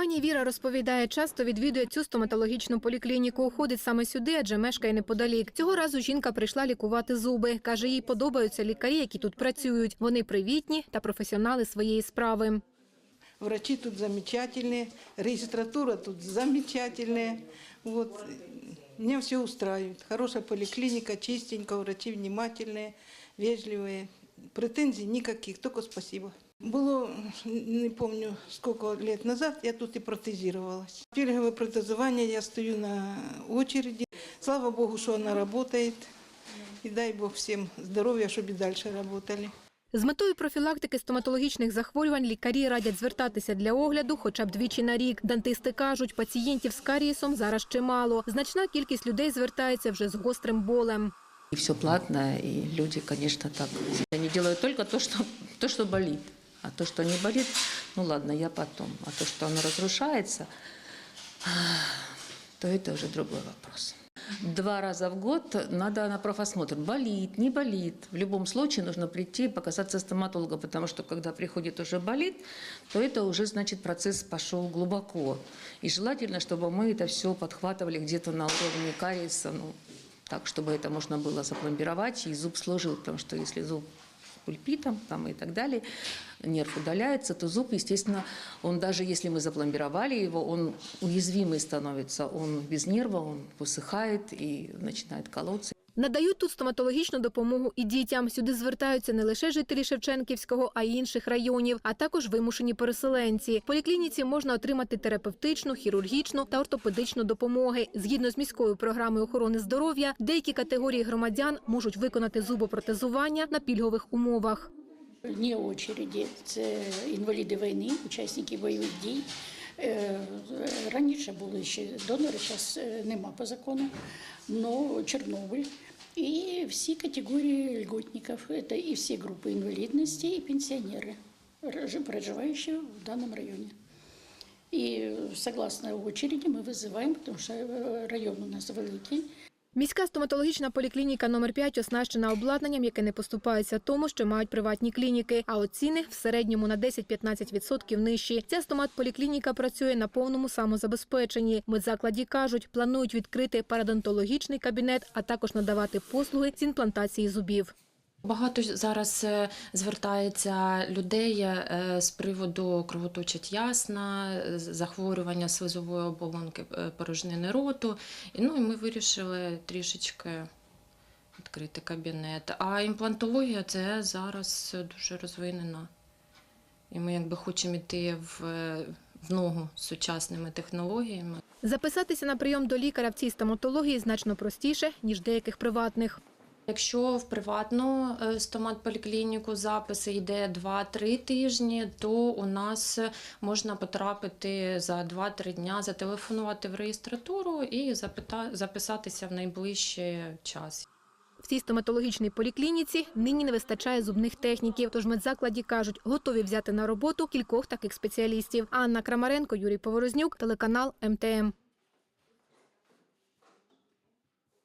Пані Віра розповідає, часто відвідує цю стоматологічну поліклініку. Ходить саме сюди, адже мешкає неподалік. Цього разу жінка прийшла лікувати зуби. Каже, їй подобаються лікарі, які тут працюють. Вони привітні та професіонали своєї справи. Врачи тут замечательные, регистратура тут замечательная. Вот. Меня все устраивает. Хорошая поликлиника, чистенько, врачи внимательные, вежливые. Претензий никаких, только спасибо. Было, не помню, сколько лет назад, я тут и протезировалась. Пилинговое протезование, я стою на очереди. Слава Богу, что она работает. И дай Бог всем здоровья, чтобы и дальше работали. З метою профілактики стоматологічних захворювань лікарі радять звертатися для огляду хоча б двічі на рік. Дантисти кажуть, пацієнтів з карієсом зараз чимало. Значна кількість людей звертається вже з гострим болем. И все платно, и люди, конечно, так. Они делают только то, что, то, что болит. А то, что не болит, ну ладно, я потом. А то, что оно разрушается, то это уже другой вопрос. Два раза в год надо на профосмотр. Болит, не болит. В любом случае нужно прийти и показаться стоматологу, потому что когда приходит уже болит, то это уже значит процесс пошел глубоко. И желательно, чтобы мы это все подхватывали где-то на уровне кариеса, ну, так, чтобы это можно было запломбировать и зуб сложил, потому что если зуб пульпитом там, и так далее, нерв удаляется, то зуб, естественно, он даже если мы запломбировали его, он уязвимый становится, он без нерва, он высыхает и начинает колоться. Надають тут стоматологічну допомогу і дітям. Сюди звертаються не лише жителі Шевченківського, а й інших районів, а також вимушені переселенці. В поліклініці можна отримати терапевтичну, хірургічну та ортопедичну допомоги. Згідно з міською програмою охорони здоров'я, деякі категорії громадян можуть виконати зубопротезування на пільгових умовах. Вне очереді це інваліди війни, учасники бойових дій. Е, Раніше були ще донори, зараз нема по закону, але Чорнобиль. І всі категорії льготників, це і всі групи інвалідності, і пенсіонери, проживаючи в даному районі. І согласно очереди ми визиваємо, тому що е, район у нас великий. Міська стоматологічна поліклініка номер 5 оснащена обладнанням, яке не поступається тому, що мають приватні клініки, а от ціни в середньому на 10-15% нижчі. Ця стомат-поліклініка працює на повному самозабезпеченні. Медзакладі кажуть, планують відкрити парадонтологічний кабінет, а також надавати послуги з імплантації зубів. Багато зараз е, звертається людей е, з приводу кровоточить ясна, захворювання слизової оболонки е, порожнини роту. Ну і ми вирішили трішечки відкрити кабінет. А імплантологія це зараз дуже розвинена. І ми якби хочемо йти в, в ногу з сучасними технологіями. Записатися на прийом до лікаря в цій стоматології значно простіше ніж деяких приватних. Якщо в приватну е, стомат-поліклініку запис йде 2-3 тижні, то у нас можна потрапити за 2-3 дня, зателефонувати в реєстратуру і записатися в найближчий час. В цій стоматологічній поліклініці нині не вистачає зубних техніків. Тож медзакладі кажуть, готові взяти на роботу кількох таких спеціалістів. Анна Крамаренко, Юрій Поворознюк, телеканал МТМ.